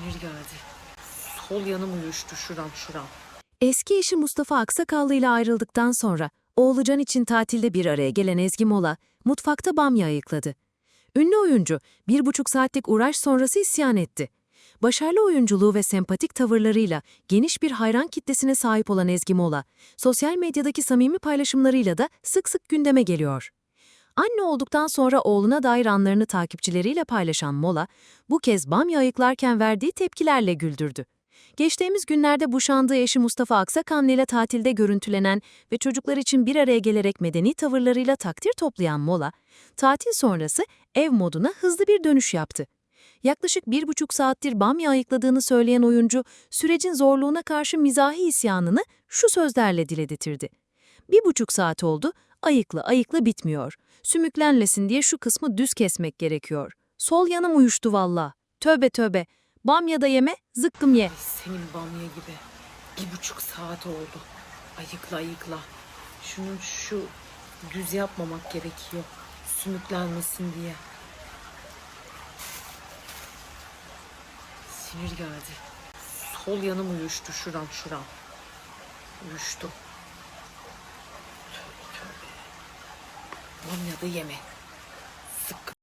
Sinir geldi. Sol yanım uyuştu şuram şuram. Eski eşi Mustafa Aksakallı ile ayrıldıktan sonra Oğlucan için tatilde bir araya gelen Ezgi Mola, mutfakta bamya ayıkladı. Ünlü oyuncu bir buçuk saatlik uğraş sonrası isyan etti. Başarılı oyunculuğu ve sempatik tavırlarıyla geniş bir hayran kitlesine sahip olan Ezgi Mola, sosyal medyadaki samimi paylaşımlarıyla da sık sık gündeme geliyor. Anne olduktan sonra oğluna dair anlarını takipçileriyle paylaşan Mola, bu kez bamya ayıklarken verdiği tepkilerle güldürdü. Geçtiğimiz günlerde boşandığı eşi Mustafa Aksakanlı ile tatilde görüntülenen ve çocuklar için bir araya gelerek medeni tavırlarıyla takdir toplayan Mola, tatil sonrası ev moduna hızlı bir dönüş yaptı. Yaklaşık bir buçuk saattir bamya ayıkladığını söyleyen oyuncu, sürecin zorluğuna karşı mizahi isyanını şu sözlerle dile getirdi. Bir buçuk saat oldu, ayıkla ayıkla bitmiyor. Sümüklenlesin diye şu kısmı düz kesmek gerekiyor. Sol yanım uyuştu valla. Tövbe tövbe. Bamya da yeme, zıkkım ye. Ay senin bamya gibi. Bir buçuk saat oldu. Ayıkla ayıkla. Şunu şu düz yapmamak gerekiyor. Sümüklenmesin diye. Sinir geldi. Sol yanım uyuştu şuram şuram. Uyuştu. Tövbe tövbe. Bamya da yeme. Sık.